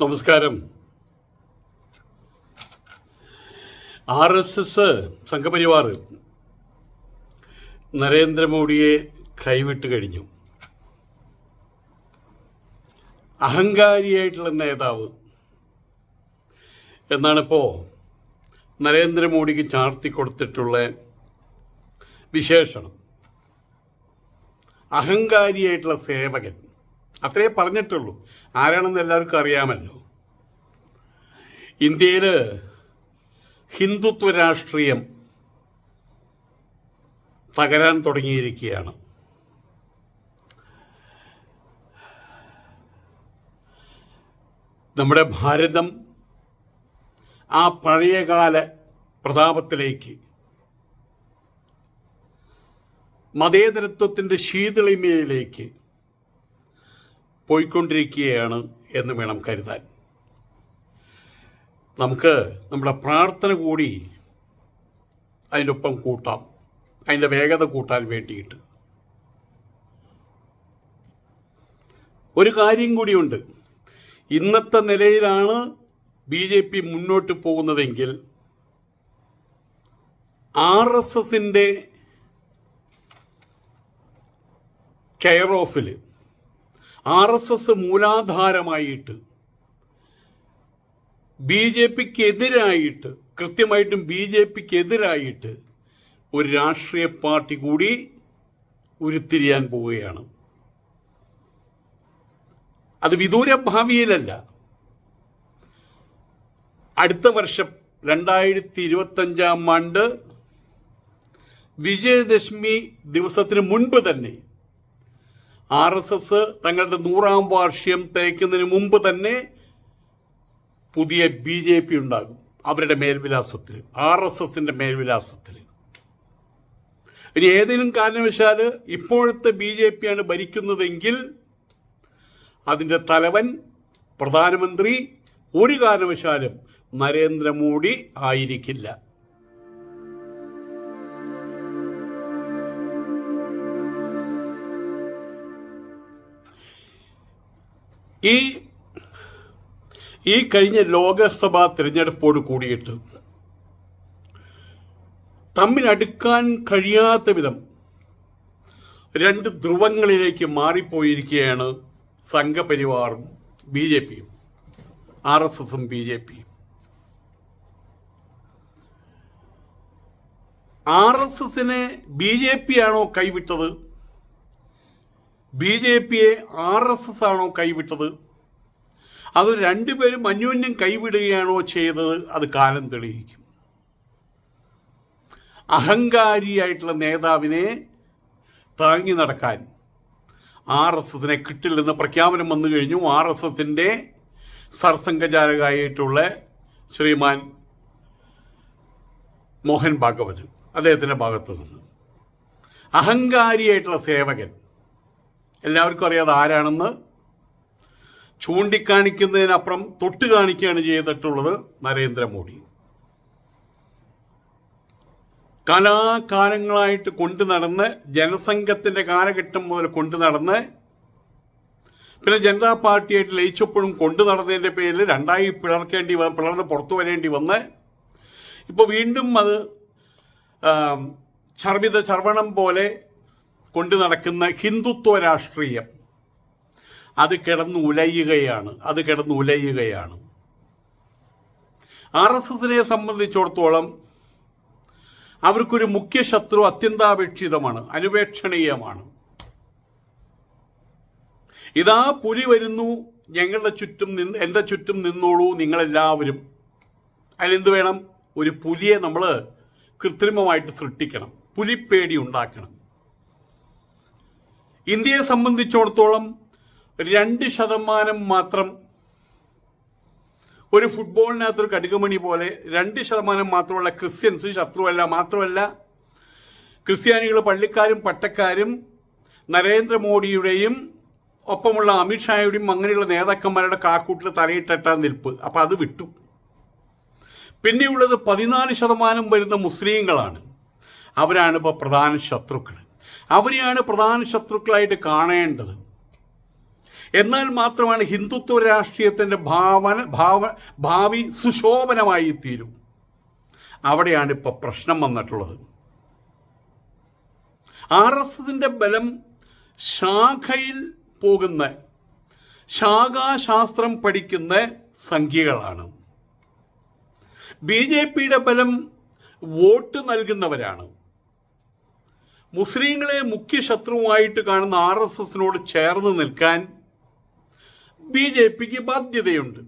നമസ്കാരം. R S S Sangh Parivar നരേന്ദ്രമോദിയെ കൈവിട്ട് കഴിഞ്ഞു. അഹങ്കാരിയായിട്ടുള്ള നേതാവ് എന്നാണിപ്പോൾ നരേന്ദ്രമോദിക്ക് ചാർത്തി കൊടുത്തിട്ടുള്ള വിശേഷണം. അഹങ്കാരിയായിട്ടുള്ള സേവകൻ അത്രേ പറഞ്ഞിട്ടുള്ളൂ. ആരാണെന്ന് എല്ലാവർക്കും അറിയാമല്ലോ. ഇന്ത്യയിൽ ഹിന്ദുത്വ രാഷ്ട്രീയം തകരാൻ തുടങ്ങിയിരിക്കുകയാണ്. നമ്മുടെ ഭാരതം ആ പഴയകാല പ്രതാപത്തിലേക്ക് മതേതരത്വത്തിന്റെ ശീതളിമയിലേക്ക് പോയിക്കൊണ്ടിരിക്കുകയാണ് എന്ന് വേണം കരുതാൻ. നമുക്ക് നമ്മുടെ പ്രാർത്ഥന കൂടി അതിന്റെ ഒപ്പം കൂട്ടാം. അതിന്റെ വേഗത കൂട്ടാൻ വേണ്ടിയിട്ട്. ഒരു കാര്യം കൂടിയുണ്ട്. ഇന്നത്തെ നിലയിലാണ് ബി ജെ പി മുന്നോട്ട് പോകുന്നതെങ്കിൽ ആർ എസ് എസിന്റെ കെയർ ഓഫിൽ ആർ എസ് എസ് മൂലാധാരമായിട്ട് ബി ജെ പിക്ക് എതിരായിട്ട് കൃത്യമായിട്ടും ബി ജെ പിക്ക് എതിരായിട്ട് ഒരു രാഷ്ട്രീയ പാർട്ടി കൂടി ഉരുത്തിരിയാൻ പോവുകയാണ്. അത് വിദൂര ഭാവിയിലല്ല. അടുത്ത വർഷം രണ്ടായിരത്തി ഇരുപത്തഞ്ചാം ആണ്ട് വിജയദശമി ദിവസത്തിന് മുൻപ് തന്നെ ആർ എസ് എസ് തങ്ങളുടെ നൂറാം വാർഷികം തേക്കുന്നതിന് മുമ്പ് തന്നെ പുതിയ ബി ജെ പി ഉണ്ടാകും. അവരുടെ മേൽവിലാസത്തിൽ ആർ എസ് എസിന്റെ മേൽവിലാസത്തിൽ. ഇനി ഏതെങ്കിലും കാരണവശാൽ ഇപ്പോഴത്തെ ബി ജെ പിയാണ് ഭരിക്കുന്നതെങ്കിൽ അതിന്റെ തലവൻ പ്രധാനമന്ത്രി ഒരു കാരണവശാലും നരേന്ദ്രമോദി ആയിരിക്കില്ല. ഈ ഈ കഴിഞ്ഞ ലോകസഭാ തിരഞ്ഞെടുപ്പോട് കൂടിയിട്ട് തമ്മിലടുക്കാൻ കഴിയാത്ത വിധം രണ്ട് ധ്രുവങ്ങളിലേക്ക് മാറിപ്പോയിരിക്കുകയാണ് സംഘപരിവാറും ബി ജെ പിയും ആർ എസ് എസും ബി ജെ പിയും. ആർ എസ് എസിനെ ബി ജെ പി ആണോ കൈവിട്ടത്? ബി ജെ പിയെ ആർ എസ് എസ് ആണോ കൈവിട്ടത്? അത് രണ്ടുപേരും അന്യോന്യം കൈവിടുകയാണോ ചെയ്തത്? അത് കാലം തെളിയിക്കും. അഹങ്കാരിയായിട്ടുള്ള നേതാവിനെ താങ്ങി നടക്കാൻ ആർ എസ് എസിനെ കിട്ടില്ലെന്ന് പ്രഖ്യാപനം വന്നു കഴിഞ്ഞു. ആർ എസ് എസിന്റെ സർസംഘചാലകായിട്ടുള്ള ശ്രീമാൻ മോഹൻ ഭാഗവത് അദ്ദേഹത്തിന്റെ ഭാഗത്തു നിന്ന് അഹങ്കാരിയായിട്ടുള്ള സേവകൻ എല്ലാവർക്കും അറിയാതെ ആരാണെന്ന്. ചൂണ്ടിക്കാണിക്കുന്നതിനപ്പുറം തൊട്ട് കാണിക്കുകയാണ് ചെയ്തിട്ടുള്ളത് നരേന്ദ്രമോദി. കലാകാലങ്ങളായിട്ട് കൊണ്ടു നടന്ന് ജനസംഘത്തിന്റെ കാലഘട്ടം മുതൽ കൊണ്ടു നടന്ന് പിന്നെ ജനതാ പാർട്ടിയായിട്ട് ലയിച്ചപ്പോഴും കൊണ്ടു നടന്നതിന്റെ പേരിൽ രണ്ടായി പിളർക്കേണ്ടി പിളർന്ന് പുറത്തു വരേണ്ടി വന്ന് ഇപ്പോൾ വീണ്ടും അത് ചർവിത ചർവണം പോലെ കൊണ്ടു നടക്കുന്ന ഹിന്ദുത്വ രാഷ്ട്രീയം. അത് കിടന്ന് ഉലയുകയാണ് അത് കിടന്ന് ഉലയുകയാണ് ആർ എസ് എസിനെ സംബന്ധിച്ചിടത്തോളം അവർക്കൊരു മുഖ്യ ശത്രു അത്യന്താപേക്ഷിതമാണ്. അനുപേക്ഷണീയമാണ്. ഇതാ പുലി വരുന്നു. ഞങ്ങളുടെ ചുറ്റും നിന്ന് എന്റെ ചുറ്റും നിന്നോളൂ നിങ്ങളെല്ലാവരും. അതിലെന്ത് വേണം? ഒരു പുലിയെ നമ്മൾ കൃത്രിമമായിട്ട് സൃഷ്ടിക്കണം. പുലിപ്പേടി ഉണ്ടാക്കണം. ഇന്ത്യയെ സംബന്ധിച്ചിടത്തോളം രണ്ട് ശതമാനം മാത്രം ഒരു ഫുട്ബോളിനകത്തൊരു കടുകുമണി പോലെ രണ്ട് ശതമാനം മാത്രമുള്ള ക്രിസ്ത്യൻസ് ശത്രുവല്ല. മാത്രമല്ല ക്രിസ്ത്യാനികൾ പള്ളിക്കാരും പട്ടക്കാരും നരേന്ദ്രമോദിയുടെയും ഒപ്പമുള്ള അമിത്ഷായുടെയും അങ്ങനെയുള്ള നേതാക്കന്മാരുടെ കാക്കൂട്ടിൽ തലയിട്ടെട്ടാൻ നിൽപ്പ്. അപ്പം അത് വിട്ടു. പിന്നെയുള്ളത് പതിനാല് ശതമാനം വരുന്ന മുസ്ലിങ്ങളാണ്. അവരാണ് ഇപ്പോൾ പ്രധാന ശത്രുക്കൾ അവരെയാണ് പ്രധാന ശത്രുക്കളായിട്ട് കാണേണ്ടത്. എന്നാൽ മാത്രമാണ് ഹിന്ദുത്വ രാഷ്ട്രീയത്തിന്റെ ഭാവന ഭാവ ഭാവി സുശോഭനമായി തീരും. അവിടെയാണ് ഇപ്പോൾ പ്രശ്നം വന്നിട്ടുള്ളത്. ആർ എസ് എസിന്റെ ബലം ശാഖയിൽ പോകുന്ന ശാഖാശാസ്ത്രം പഠിക്കുന്ന സംഖ്യകളാണ്. ബി ജെ പിയുടെ ബലം വോട്ട് നൽകുന്നവരാണ്. മുസ്ലിങ്ങളെ മുഖ്യ ശത്രുവായിട്ട് കാണുന്ന ആർ എസ് എസിനോട് ചേർന്ന് നിൽക്കാൻ ബി ജെ പിക്ക് ബാധ്യതയുണ്ട്.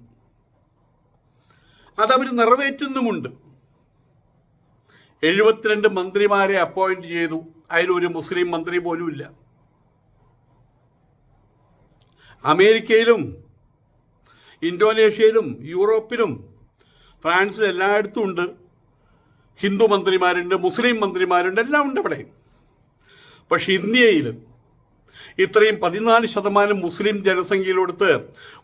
അതവർ നിറവേറ്റുന്നുമുണ്ട്. എഴുപത്തിരണ്ട് മന്ത്രിമാരെ അപ്പോയിന്റ് ചെയ്തു. അതിലൊരു മുസ്ലിം മന്ത്രി പോലും ഇല്ല അമേരിക്കയിലും ഇന്തോനേഷ്യയിലും യൂറോപ്പിലും ഫ്രാൻസിലും എല്ലായിടത്തും ഉണ്ട്. ഹിന്ദു മന്ത്രിമാരുണ്ട് മുസ്ലിം മന്ത്രിമാരുണ്ട് എല്ലാം ഉണ്ട് അവിടെ പക്ഷെ ഇന്ത്യയിൽ ഇത്രയും പതിനാല് ശതമാനം മുസ്ലിം ജനസംഖ്യയിലെടുത്ത്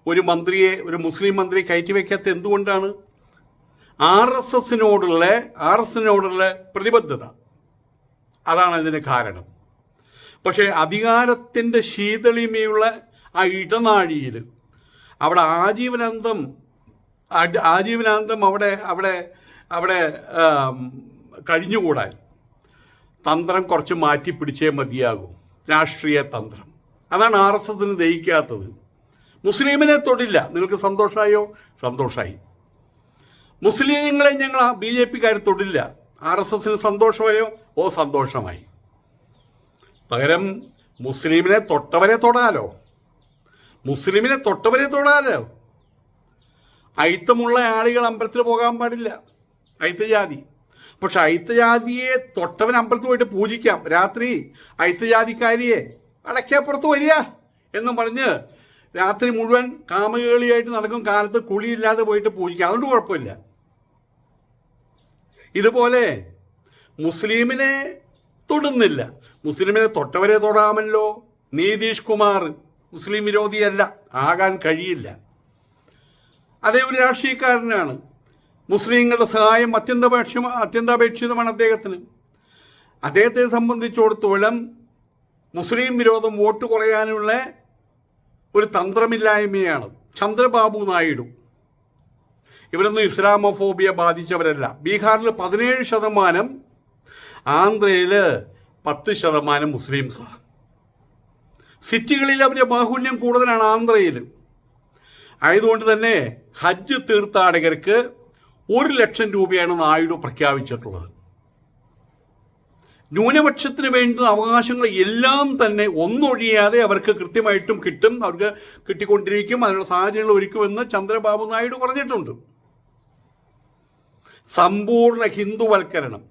ഒരു മന്ത്രിയെ ഒരു മുസ്ലിം മന്ത്രിയെ കയറ്റിവെക്കാത്ത എന്തുകൊണ്ടാണ്? ആർ എസ് എസിനോടുള്ള ആർ എസ് എസിനോടുള്ള പ്രതിബദ്ധത. അതാണ് അതിന് കാരണം. പക്ഷേ അധികാരത്തിന്റെ ശീതളിമയുള്ള ആ ഇടനാഴിയിൽ അവിടെ ആജീവനാന്തം ആജീവനാന്തം അവിടെ അവിടെ അവിടെ കഴിഞ്ഞുകൂടാൻ തന്ത്രം കുറച്ച് മാറ്റി പിടിച്ചേ മതിയാകും. രാഷ്ട്രീയ തന്ത്രം. അതാണ് ആർ എസ് എസിന് ദഹിക്കാത്തത്. മുസ്ലിമിനെ തൊടില്ല. നിങ്ങൾക്ക് സന്തോഷമായോ? സന്തോഷമായി. മുസ്ലിങ്ങളെ ഞങ്ങൾ ബി ജെ പിക്കാർ തൊടില്ല. ആർ എസ് എസിന് സന്തോഷമായോ? ഓ സന്തോഷമായി. പകരം മുസ്ലിമിനെ തൊട്ടവരെ തൊടാലോ? മുസ്ലിമിനെ തൊട്ടവരെ തൊടാലോ? അയിത്തമുള്ള ആളുകൾ അമ്പലത്തിൽ പോകാൻ പാടില്ല. അയിത്തജാതി. പക്ഷെ അയിത്തജാതിയെ തൊട്ടവൻ അമ്പലത്തിൽ പോയിട്ട് പൂജിക്കാം. രാത്രി അയിത്തജാതിക്കാരിയെ അടയ്ക്കപ്പുറത്ത് വരിക എന്നും പറഞ്ഞ് രാത്രി മുഴുവൻ കാമകേളിയായിട്ട് നടക്കും. കാലത്ത് കുളിയില്ലാതെ പോയിട്ട് പൂജിക്കാം. അതുകൊണ്ട് കുഴപ്പമില്ല. ഇതുപോലെ മുസ്ലിമിനെ തൊടുന്നില്ല. മുസ്ലിമിനെ തൊട്ടവരെ തൊടാമല്ലോ. നീതീഷ് കുമാർ മുസ്ലിം വിരോധിയല്ല. ആകാൻ കഴിയില്ല. അതേ ഒരു രാഷ്ട്രീയക്കാരനാണ് മുസ്ലിങ്ങളുടെ സഹായം അത്യന്താപേക്ഷ അത്യന്താപേക്ഷിതമാണ് അദ്ദേഹത്തിന്. അദ്ദേഹത്തെ സംബന്ധിച്ചിടത്തോളം മുസ്ലിം വിരോധം വോട്ട് കുറയാനുള്ള ഒരു തന്ത്രമില്ലായ്മയാണ്. ചന്ദ്രബാബു നായിഡു. ഇവരൊന്നും ഇസ്ലാമോഫോബിയ ബാധിച്ചവരല്ല. ബീഹാറിൽ പതിനേഴ് ശതമാനം ആന്ധ്രയിൽ പത്ത് ശതമാനം മുസ്ലിംസാണ് സിറ്റികളിൽ അവരുടെ ബാഹുല്യം കൂടുതലാണ് ആന്ധ്രയിൽ. ആയതുകൊണ്ട് തന്നെ ഹജ്ജ് തീർത്ഥാടകർക്ക് ഒരു ലക്ഷം രൂപയാണ് നായിഡു പ്രഖ്യാപിച്ചിട്ടുള്ളത്. ന്യൂനപക്ഷത്തിന് വേണ്ടുന്ന അവകാശങ്ങൾ എല്ലാം തന്നെ ഒന്നൊഴിയാതെ അവർക്ക് കൃത്യമായിട്ടും കിട്ടും അവർക്ക് കിട്ടിക്കൊണ്ടിരിക്കും അതിനുള്ള സാഹചര്യങ്ങൾ ഒരുക്കുമെന്ന് ചന്ദ്രബാബു നായിഡു പറഞ്ഞിട്ടുണ്ട്. സമ്പൂർണ ഹിന്ദുവൽക്കരണം.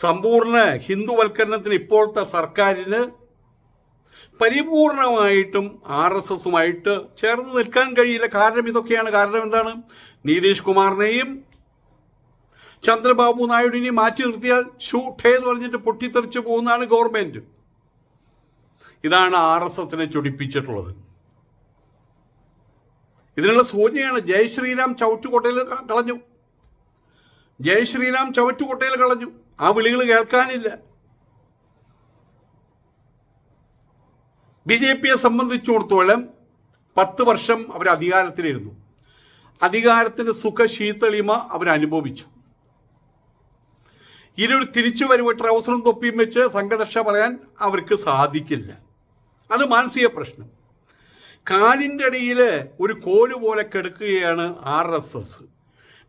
സമ്പൂർണ ഹിന്ദുവൽക്കരണത്തിന് ഇപ്പോഴത്തെ സർക്കാരിന് പരിപൂർണമായിട്ടും ആർ എസ് എസുമായിട്ട് ചേർന്ന് നിൽക്കാൻ കഴിയില്ല. കാരണം ഇതൊക്കെയാണ്. കാരണം എന്താണ്? നീതീഷ് കുമാറിനെയും ചന്ദ്രബാബു നായിഡുവിനെയും മാറ്റി നിർത്തിയാൽ ഷൂട്ടേ എന്ന് പറഞ്ഞിട്ട് പൊട്ടിത്തെറിച്ച് പോകുന്നതാണ് ഗവൺമെന്റ്. ഇതാണ് ആർ എസ് എസിനെ ചൊടിപ്പിച്ചിട്ടുള്ളത്. ഇതിനുള്ള സൂചനയാണ്. ജയ് ശ്രീരാം കളഞ്ഞു. ജയ് ശ്രീരാം ചവറ്റുകൊട്ടയിൽ കളഞ്ഞു. ആ വിളികൾ കേൾക്കാനില്ല. ബി ജെ പിയെ സംബന്ധിച്ചിടത്തോളം പത്ത് വർഷം അവർ അധികാരത്തിലിരുന്നു. അധികാരത്തിന്റെ സുഖശീതളിമ അവർ അനുഭവിച്ചു. ഇനിയൊരു തിരിച്ചു വരവ് ട്രൗസറും തൊപ്പിയും വെച്ച് സംഘർഷ പറയാൻ അവർക്ക് സാധിക്കില്ല. അത് മാനസിക പ്രശ്നം. കാലിന്റെ ഇടയിൽ ഒരു കോൽ പോലെ കിടക്കുകയാണ് R S S.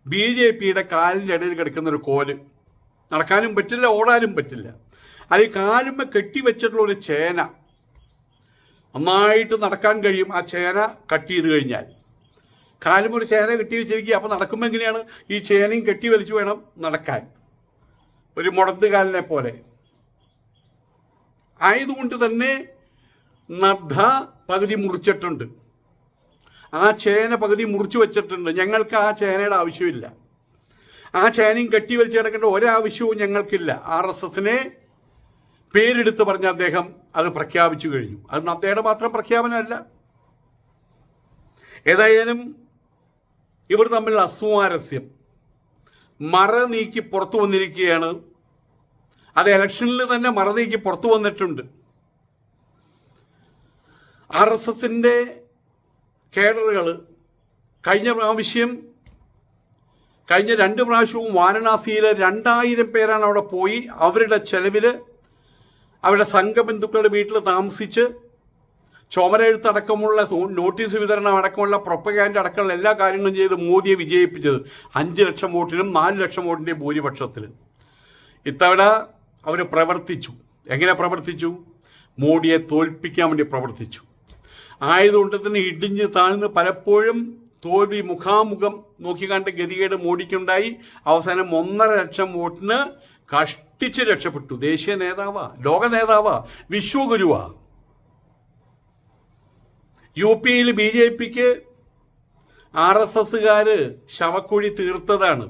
B J പിയുടെ കാലിന്റെ ഇടയിൽ കിടക്കുന്ന ഒരു കോൽ. നടക്കാനും പറ്റില്ല ഓടാനും പറ്റില്ല. അല്ലെങ്കിൽ കാലുമ്മ കെട്ടിവെച്ചിട്ടുള്ള ഒരു ചേന. നന്നായിട്ട് നടക്കാൻ കഴിയും ആ ചേന കട്ട് ചെയ്ത് കഴിഞ്ഞാൽ. കാലും ഒരു ചേന കെട്ടി വെച്ചിരിക്കുക. അപ്പോൾ നടക്കുമ്പോൾ എങ്ങനെയാണ്? ഈ ചേനയും കെട്ടി വലിച്ചു വേണം നടക്കാൻ. ഒരു മുടന്തുകാലിനെ പോലെ. ആയതുകൊണ്ട് തന്നെ നദ്ധ പകുതി മുറിച്ചിട്ടുണ്ട്. ആ ചേന പകുതി മുറിച്ചു വെച്ചിട്ടുണ്ട്. ഞങ്ങൾക്ക് ആ ചേനയുടെ ആവശ്യമില്ല. ആ ചേനയും കെട്ടി വലിച്ചു കിടക്കേണ്ട ഒരാവശ്യവും ഞങ്ങൾക്കില്ല. ആർ എസ് എസിനെ പേരെടുത്ത് പറഞ്ഞ അദ്ദേഹം അത് പ്രഖ്യാപിച്ചു കഴിഞ്ഞു. അത് നദ്ദയുടെ മാത്രം പ്രഖ്യാപനമല്ല. ഏതായാലും ഇവർ തമ്മിൽ അസ്വാരസ്യം. മറ നീക്കി പുറത്തു വന്നിരിക്കുകയാണ്. അത് ഇലക്ഷനിൽ തന്നെ മറ നീക്കി പുറത്തു വന്നിട്ടുണ്ട്. ആർ എസ് എസിന്റെ കേഡറുകൾ കഴിഞ്ഞ പ്രാവശ്യം കഴിഞ്ഞ രണ്ട് പ്രാവശ്യവും വാരണാസിയിൽ രണ്ടായിരം പേരാണ് അവിടെ പോയി അവരുടെ ചെലവിൽ അവരുടെ സംഘബന്ധുക്കളുടെ വീട്ടിൽ താമസിച്ച് ചുമരെഴുത്തടക്കമുള്ള നോട്ടീസ് വിതരണം അടക്കമുള്ള പ്രൊപ്പഗാൻഡ് അടക്കമുള്ള എല്ലാ കാര്യങ്ങളും ചെയ്ത് മോദിയെ വിജയിപ്പിച്ചത് അഞ്ച് ലക്ഷം വോട്ടിനും നാല് ലക്ഷം വോട്ടിന്റെ ഭൂരിപക്ഷത്തിൽ ഇത്തവണ അവർ പ്രവർത്തിച്ചു. എങ്ങനെ പ്രവർത്തിച്ചു? മോഡിയെ തോൽപ്പിക്കാൻ വേണ്ടി പ്രവർത്തിച്ചു. ആയതുകൊണ്ട് തന്നെ ഇടിഞ്ഞ് താഴ്ന്ന് പലപ്പോഴും തോൽവി മുഖാമുഖം നോക്കിക്കാണ്ട് ഗതികേട് മോഡിക്കുണ്ടായി അവസാനം ഒന്നര ലക്ഷം വോട്ടിന് കഷ്ടിച്ച് രക്ഷപ്പെട്ടു. ദേശീയ നേതാവാ ലോക നേതാവാ വിശ്വഗുരുവാ. യു പിയിൽ ബി ജെ പിക്ക് ആർ എസ് എസുകാര് ശവക്കുഴി തീർത്തതാണ്.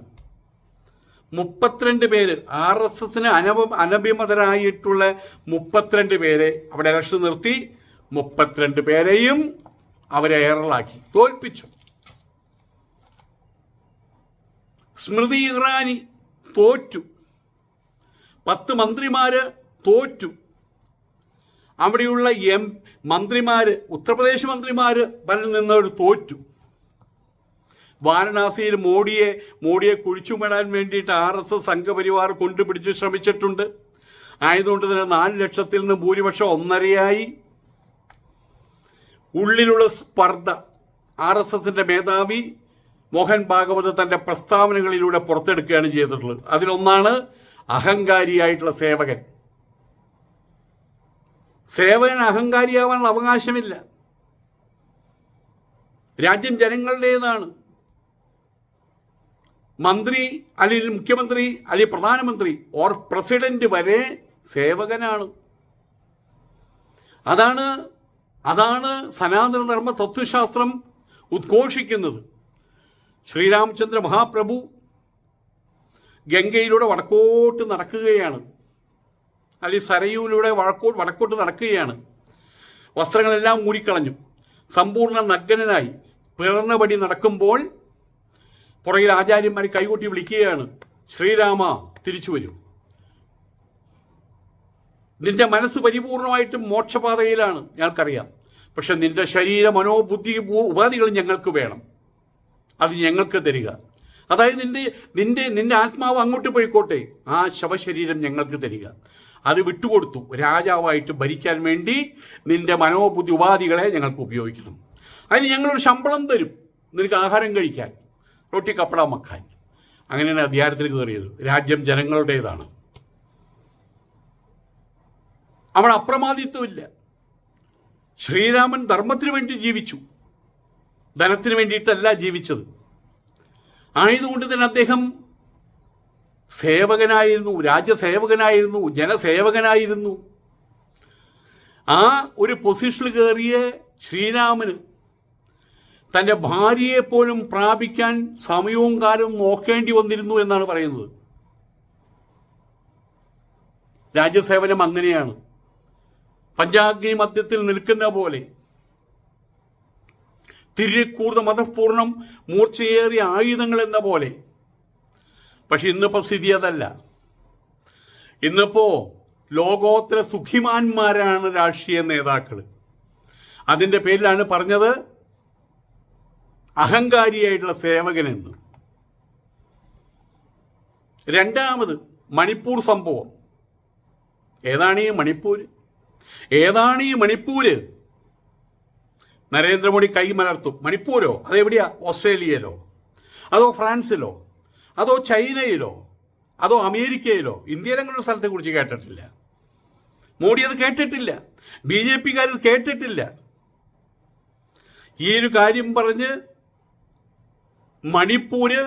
മുപ്പത്തിരണ്ട് പേര് ആർ എസ് എസിന് അനഭ അനഭിമതരായിട്ടുള്ള മുപ്പത്തിരണ്ട് പേരെ അവിടെ ഇലക്ഷൻ നിർത്തി. മുപ്പത്തിരണ്ട് പേരെയും അവരെ ഏറലാക്കി തോൽപ്പിച്ചു. സ്മൃതി ഇറാനി തോറ്റു. പത്ത് മന്ത്രിമാർ തോറ്റു. അവിടെയുള്ള എം മന്ത്രിമാർ ഉത്തർപ്രദേശ് മന്ത്രിമാർ പലരും നിന്നവർ തോറ്റു. വാരണാസിയിൽ മോഡിയെ മോഡിയെ കുഴിച്ചുമിടാൻ വേണ്ടിയിട്ട് ആർ എസ് എസ് സംഘപരിവാർ കൊണ്ടുപിടിച്ച് ശ്രമിച്ചിട്ടുണ്ട്. ആയതുകൊണ്ട് തന്നെ നാല് ലക്ഷത്തിൽ നിന്ന് ഭൂരിപക്ഷം ഒന്നരയായി. ഉള്ളിലുള്ള സ്പർദ്ധ ആർ എസ് എസിന്റെ മേധാവി മോഹൻ ഭാഗവത് തന്റെ പ്രസ്താവനകളിലൂടെ പുറത്തെടുക്കുകയാണ് ചെയ്തിട്ടുള്ളത്. അതിലൊന്നാണ് അഹങ്കാരിയായിട്ടുള്ള സേവകൻ. സേവകൻ അഹങ്കാരിയാവാനുള്ള അവകാശമില്ല. രാജ്യം ജനങ്ങളുടേതാണ്. മന്ത്രി അല്ലെങ്കിൽ മുഖ്യമന്ത്രി അല്ലെങ്കിൽ പ്രധാനമന്ത്രി ഓർ പ്രസിഡന്റ് വരെ സേവകനാണ്. അതാണ് അതാണ് സനാതന ധർമ്മ തത്വശാസ്ത്രം ഉദ്ഘോഷിക്കുന്നത്. ശ്രീരാമചന്ദ്ര മഹാപ്രഭു ഗംഗയിലൂടെ വടക്കോട്ട് നടക്കുകയാണ്. അല്ലെങ്കിൽ സരയൂലൂടെ വടക്കോട്ട് വടക്കോട്ട് നടക്കുകയാണ്. വസ്ത്രങ്ങളെല്ലാം ഊരിക്കളഞ്ഞു. സമ്പൂർണ നഗ്നനായി. പിറന്നപടി നടക്കുമ്പോൾ പുറകിൽ ആചാര്യന്മാർ കൈകൊട്ടി വിളിക്കുകയാണ്. ശ്രീരാമ തിരിച്ചു വരൂ. നിന്റെ മനസ്സ് പരിപൂർണമായിട്ടും മോക്ഷപാതയിലാണ് ഞങ്ങൾക്കറിയാം. പക്ഷെ നിന്റെ ശരീര മനോബുദ്ധി ഉപാധികൾ ഞങ്ങൾക്ക് വേണം. അത് ഞങ്ങൾക്ക് തരിക. അതായത് നിന്റെ നിന്റെ നിന്റെ ആത്മാവ് അങ്ങോട്ട് പോയിക്കോട്ടെ. ആ ശവശരീരം ഞങ്ങൾക്ക് തരിക. അത് വിട്ടുകൊടുത്തു. രാജാവായിട്ട് ഭരിക്കാൻ വേണ്ടി നിന്റെ മനോബുദ്ധി ഉപാധികളെ ഞങ്ങൾക്ക് ഉപയോഗിക്കണം. അതിന് ഞങ്ങളൊരു ശമ്പളം തരും. നിനക്ക് ആഹാരം കഴിക്കാൻ. റൊട്ടി കപ്പട മക്കാൻ അങ്ങനെയാണ് അധികാരത്തിൽ കയറിയത്. രാജ്യം ജനങ്ങളുടേതാണ്. അവിടെ അപ്രമാദിത്വമില്ല. ശ്രീരാമൻ ധർമ്മത്തിന് വേണ്ടി ജീവിച്ചു. ധനത്തിന് വേണ്ടിയിട്ടല്ല ജീവിച്ചത്. ആയതുകൊണ്ട് തന്നെ അദ്ദേഹം സേവകനായിരുന്നു രാജ്യസേവകനായിരുന്നു ജനസേവകനായിരുന്നു. ആ ഒരു പൊസിഷനിൽ കയറിയ ശ്രീരാമന് തന്റെ ഭാര്യയെ പോലും പ്രാപിക്കാൻ സമയവും കാലവും നോക്കേണ്ടി വന്നിരുന്നു എന്നാണ് പറയുന്നത്. രാജ്യസേവനം അങ്ങനെയാണ്. പഞ്ചാഗ്നി മധ്യത്തിൽ നിൽക്കുന്ന പോലെ തിരികൂർന്ന മതപൂർണം മൂർച്ചയേറിയ ആയുധങ്ങൾ എന്ന പോലെ. പക്ഷെ ഇന്നിപ്പോൾ സ്ഥിതി അതല്ല. ഇന്നിപ്പോ ലോകോത്തര സുഖിമാന്മാരാണ് രാഷ്ട്രീയ നേതാക്കൾ അതിന്റെ പേരിലാണ് പറഞ്ഞത് അഹങ്കാരിയായിട്ടുള്ള സേവകനെന്ന് രണ്ടാമത് മണിപ്പൂർ സംഭവം. ഏതാണ് ഈ മണിപ്പൂർ ഏതാണ് ഈ മണിപ്പൂര്? നരേന്ദ്രമോദി കൈമലർത്തും മണിപ്പൂരോ? അതെവിടെയാ ഓസ്ട്രേലിയയിലോ? അതോ ഫ്രാൻസിലോ? അതോ ചൈനയിലോ? അതോ അമേരിക്കയിലോ? ഒരു സ്ഥലത്തെക്കുറിച്ച് കേട്ടിട്ടില്ല. മോഡി അത് കേട്ടിട്ടില്ല. ബി ജെ പിക്കാർ കേട്ടിട്ടില്ല. ഈ ഒരു കാര്യം പറഞ്ഞ് മണിപ്പൂര്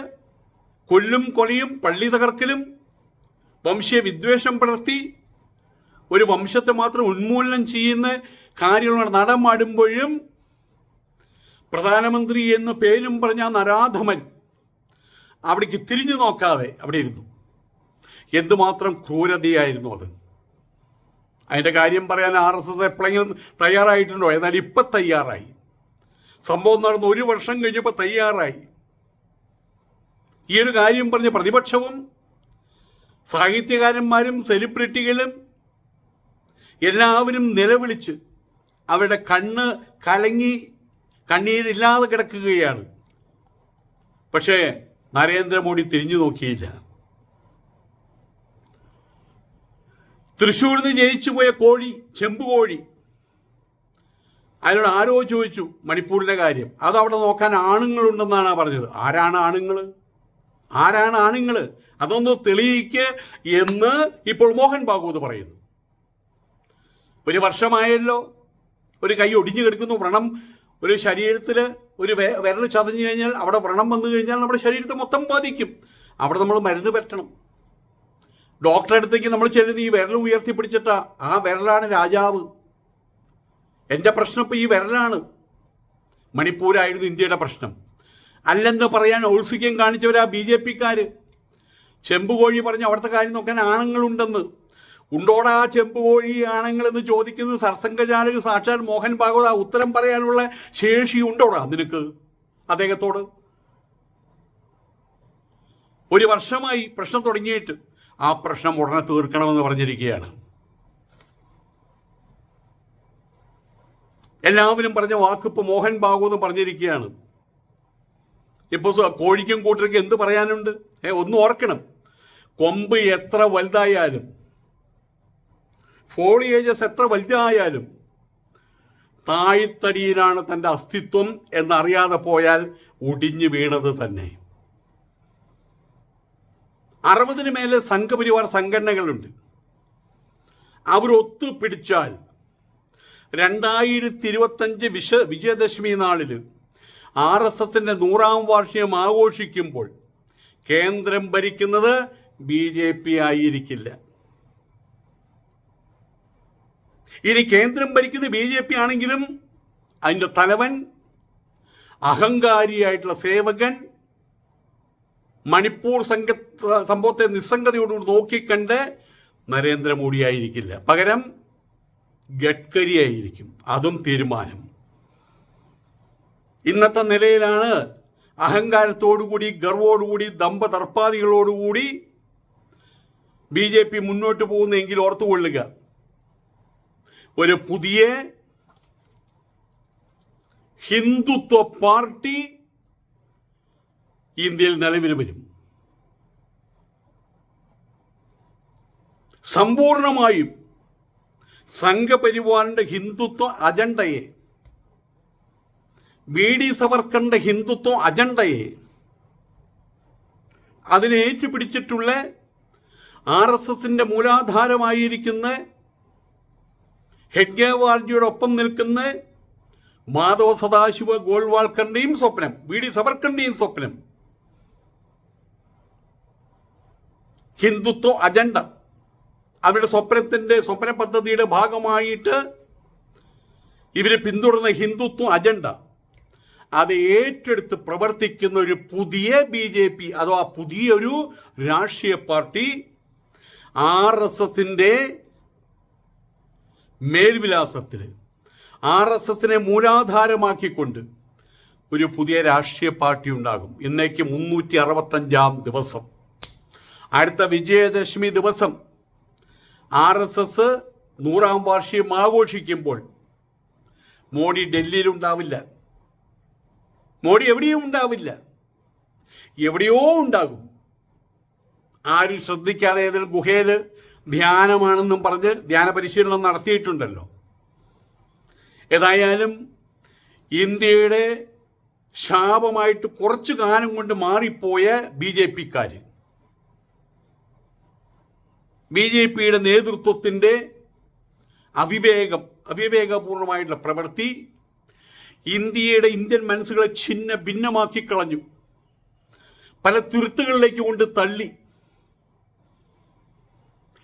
കൊല്ലും കൊലയും പള്ളി തകർക്കലും വംശീയ വിദ്വേഷം പടർത്തി ഒരു വംശത്തെ മാത്രം ഉന്മൂലനം ചെയ്യുന്ന കാര്യങ്ങൾ നടമാടുമ്പോഴും പ്രധാനമന്ത്രി എന്ന് പേരും പറഞ്ഞ നരാധമൻ അവിടേക്ക് തിരിഞ്ഞു നോക്കാതെ അവിടെ ഇരുന്നു. എന്തുമാത്രം ക്രൂരതയായിരുന്നു അത്. അതിന്റെ കാര്യം പറയാൻ ആർ എസ് എസ് എപ്പോഴെങ്കിലും തയ്യാറായിട്ടുണ്ടോ? എന്നാൽ ഇപ്പം തയ്യാറായി. സംഭവം നടന്ന് ഒരു വർഷം കഴിഞ്ഞപ്പോൾ തയ്യാറായി. ഈ ഒരു കാര്യം പറഞ്ഞ പ്രതിപക്ഷവും സാഹിത്യകാരന്മാരും സെലിബ്രിറ്റികളും എല്ലാവരും നിലവിളിച്ച് അവരുടെ കണ്ണ് കലങ്ങി കണ്ണീരില്ലാതെ കിടക്കുകയാണ്. പക്ഷേ നരേന്ദ്രമോദി തിരിഞ്ഞു നോക്കിയില്ല. തൃശ്ശൂരിൽ നിന്ന് ജയിച്ചു പോയ കോഴി ചെമ്പുകോഴി അതിനോട് ആരോ ചോദിച്ചു മണിപ്പൂരിന്റെ കാര്യം. അത് അവിടെ നോക്കാൻ ആണുങ്ങളുണ്ടെന്നാണ് പറഞ്ഞത്. ആരാണ് ആണുങ്ങൾ ആരാണ് ആണുങ്ങൾ അതൊന്ന് തെളിയിക്ക് എന്ന് ഇപ്പോൾ മോഹൻ ഭാഗവത് പറയുന്നു. ഒരു വർഷമായല്ലോ. ഒരു കൈ ഒടിഞ്ഞു കിടക്കുന്നു. വ്രണം ഒരു ശരീരത്തിൽ ഒരു വിരൽ ചതഞ്ഞു കഴിഞ്ഞാൽ അവിടെ വ്രണം വന്നു കഴിഞ്ഞാൽ നമ്മുടെ ശരീരത്തെ മൊത്തം ബാധിക്കും. അവിടെ നമ്മൾ മരുന്ന് പറ്റണം. ഡോക്ടറെ അടുത്തേക്ക് നമ്മൾ ചെല്ലുന്ന ഈ വിരൽ ഉയർത്തി പിടിച്ചിട്ടാ ആ വിരലാണ് രാജാവ്. എന്റെ പ്രശ്നം ഇപ്പോൾ ഈ വിരലാണ്. മണിപ്പൂരായിരുന്നു ഇന്ത്യയുടെ പ്രശ്നം. അല്ലെന്ന് പറയാൻ ഔത്സുഖ്യം കാണിച്ചവരാ ബി ജെ പിക്കാർ ചെമ്പുകോഴി പറഞ്ഞ് അവിടുത്തെ കാര്യം നോക്കാൻ ആണുങ്ങളുണ്ടെന്ന്. ഉണ്ടോടാ ചെമ്പുകോഴി എന്ന് ചോദിക്കുന്നത് സർസംഘചാലക് സാക്ഷാൽ മോഹൻ ഭാഗവത ഉത്തരം പറയാനുള്ള ശേഷി ഉണ്ടോടാ നിനക്ക്? അദ്ദേഹത്തോട്. ഒരു വർഷമായി പ്രശ്നം തുടങ്ങിയിട്ട് ആ പ്രശ്നം ഉടനെ തീർക്കണമെന്ന് പറഞ്ഞിരിക്കുകയാണ്. എല്ലാവരും പറഞ്ഞ വാക്കിപ്പ് മോഹൻ ഭാഗവത് പറഞ്ഞിരിക്കുകയാണ്. ഇപ്പോൾ കോഴിക്കും കൂട്ടർക്കും എന്ത് പറയാനുണ്ട്? ഏ ഒന്ന് ഓർക്കണം. കൊമ്പ് എത്ര വലുതായാലും ഫോളിയേജസ് എത്ര വലുതായാലും താഴ്ത്തടിയിലാണ് തന്റെ അസ്തിത്വം എന്നറിയാതെ പോയാൽ ഒടിഞ്ഞു വീണത് തന്നെ. അറുപതിന് മേലെ സംഘപരിവാർ സംഘടനകളുണ്ട്. അവരൊത്തു പിടിച്ചാൽ രണ്ടായിരത്തി ഇരുപത്തഞ്ച് വിശ വിജയദശമി നാളിൽ ആർ എസ് എസിന്റെ നൂറാം വാർഷികം ആഘോഷിക്കുമ്പോൾ കേന്ദ്രം ഭരിക്കുന്നത് ബി ജെ പി ആയിരിക്കില്ല. ഇനി കേന്ദ്രം ഭരിക്കുന്ന ബി ജെ പി ആണെങ്കിലും അതിന്റെ തലവൻ അഹങ്കാരിയായിട്ടുള്ള സേവകൻ മണിപ്പൂർ സംഘ സംഭവത്തെ നിസ്സംഗതയോടുകൂടി നോക്കിക്കണ്ട് നരേന്ദ്രമോദി ആയിരിക്കില്ല. പകരം ഗഡ്കരി ആയിരിക്കും. അതും തീരുമാനം. ഇന്നത്തെ നിലയിലാണ് അഹങ്കാരത്തോടുകൂടി ഗർവോടുകൂടി ദമ്പതർപ്പാദികളോടുകൂടി ബി ജെ പി മുന്നോട്ട് പോകുന്നെങ്കിൽ ഓർത്തുകൊള്ളുക. ഒരു പുതിയ ഹിന്ദുത്വ പാർട്ടി ഇന്ത്യയിൽ നിലവിൽ വരും. സമ്പൂർണമായും സംഘപരിവാറിന്റെ ഹിന്ദുത്വ അജണ്ടയെ വി ഡി സവർക്കറിന്റെ ഹിന്ദുത്വ അജണ്ടയെ അതിനെ ഏറ്റുപിടിച്ചിട്ടുള്ള ആർ എസ് എസിന്റെ മൂലാധാരമായിരിക്കുന്ന ഹെഡ്ഗേവാർജിയുടെ ഒപ്പം നിൽക്കുന്ന മാധവ സദാശിവ ഗോൾവാൾക്കറിന്റെയും സ്വപ്നം വി ഡി സവർക്കറിന്റെയും സ്വപ്നം. ഹിന്ദുത്വ അജണ്ട. അവരുടെ സ്വപ്നത്തിന്റെ സ്വപ്ന പദ്ധതിയുടെ ഭാഗമായിട്ട് ഇവർ പിന്തുടർന്ന ഹിന്ദുത്വ അജണ്ട. അത് ഏറ്റെടുത്ത് പ്രവർത്തിക്കുന്ന ഒരു പുതിയ ബി ജെ പി അഥവാ പുതിയൊരു രാഷ്ട്രീയ പാർട്ടി ആർ എസ് എസിന്റെ മേൽവിലാസത്തിൽ ആർ എസ് എസിനെ മൂലാധാരമാക്കിക്കൊണ്ട് ഒരു പുതിയ രാഷ്ട്രീയ പാർട്ടി ഉണ്ടാകും. ഇന്നേക്ക് മുന്നൂറ്റി അറുപത്തഞ്ചാം ദിവസം. അടുത്ത വിജയദശമി ദിവസം ആർ എസ് എസ് നൂറാം വാർഷികം ആഘോഷിക്കുമ്പോൾ മോഡി ഡൽഹിയിൽ ഉണ്ടാവില്ല. മോഡി എവിടെയും ഉണ്ടാവില്ല. എവിടെയോ ഉണ്ടാകും. ആരും ശ്രദ്ധിക്കാതെ ഏതെങ്കിലും ഗുഹയിൽ ധ്യാനമാണെന്നും പറഞ്ഞ് ധ്യാന പരിശീലനം നടത്തിയിട്ടുണ്ടല്ലോ. ഏതായാലും ഇന്ത്യയുടെ ശാപമായിട്ട് കുറച്ചു കാലം കൊണ്ട് മാറിപ്പോയ ബി ജെ പിക്കാർ ബി ജെ പിയുടെ നേതൃത്വത്തിന്റെ അവിവേകം അവിവേകപൂർണമായിട്ടുള്ള പ്രവൃത്തി ഇന്ത്യയുടെ ഇന്ത്യൻ മനസ്സുകളെ ഛിന്ന ഭിന്നമാക്കി കളഞ്ഞു. പല തുരുത്തുകളിലേക്ക് കൊണ്ട് തള്ളി.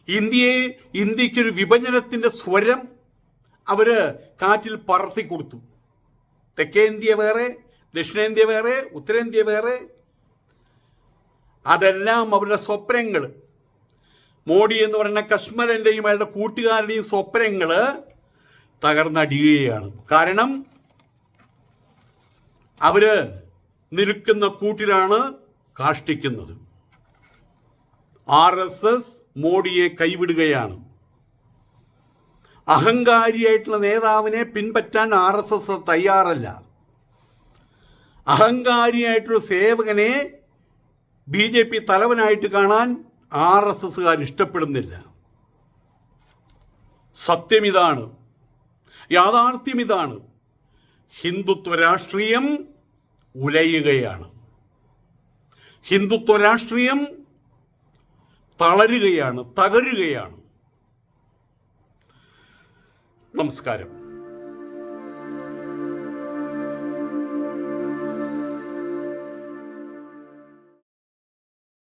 ഇന്ത്യയെ ഇന്ത്യക്കൊരു വിഭജനത്തിന്റെ സ്വരം അവർ കാറ്റിൽ പറത്തി കൊടുത്തു. തെക്കേ ഇന്ത്യ വേറെ ദക്ഷിണേന്ത്യ വേറെ ഉത്തരേന്ത്യ വേറെ. അതെല്ലാം അവരുടെ സ്വപ്നങ്ങൾ മോഡി എന്ന് പറയുന്ന കശ്മീരന്റെയും അയാളുടെ കൂട്ടുകാരുടെയും സ്വപ്നങ്ങൾ തകർന്നടിയുകയാണ്. കാരണം അവർ നിൽക്കുന്ന കൂട്ടിലാണ് കാഷ്ടിക്കുന്നത്. ആർ എസ് എസ് മോഡിയെ കൈവിടുകയാണ്. അഹങ്കാരിയായിട്ടുള്ള നേതാവിനെ പിൻപറ്റാൻ ആർ എസ് എസ് തയ്യാറല്ല. അഹങ്കാരിയായിട്ടുള്ള സേവകനെ ബി ജെ പി തലവനായിട്ട് കാണാൻ ആർ എസ് എസ്സുകാർ ഇഷ്ടപ്പെടുന്നില്ല. സത്യം ഇതാണ്. യാഥാർത്ഥ്യം ഇതാണ്. ഹിന്ദുത്വ രാഷ്ട്രീയം ഉലയുകയാണ്. ഹിന്ദുത്വ രാഷ്ട്രീയം തളരുകയാണ് തകരുകയാണ്. നമസ്കാരം.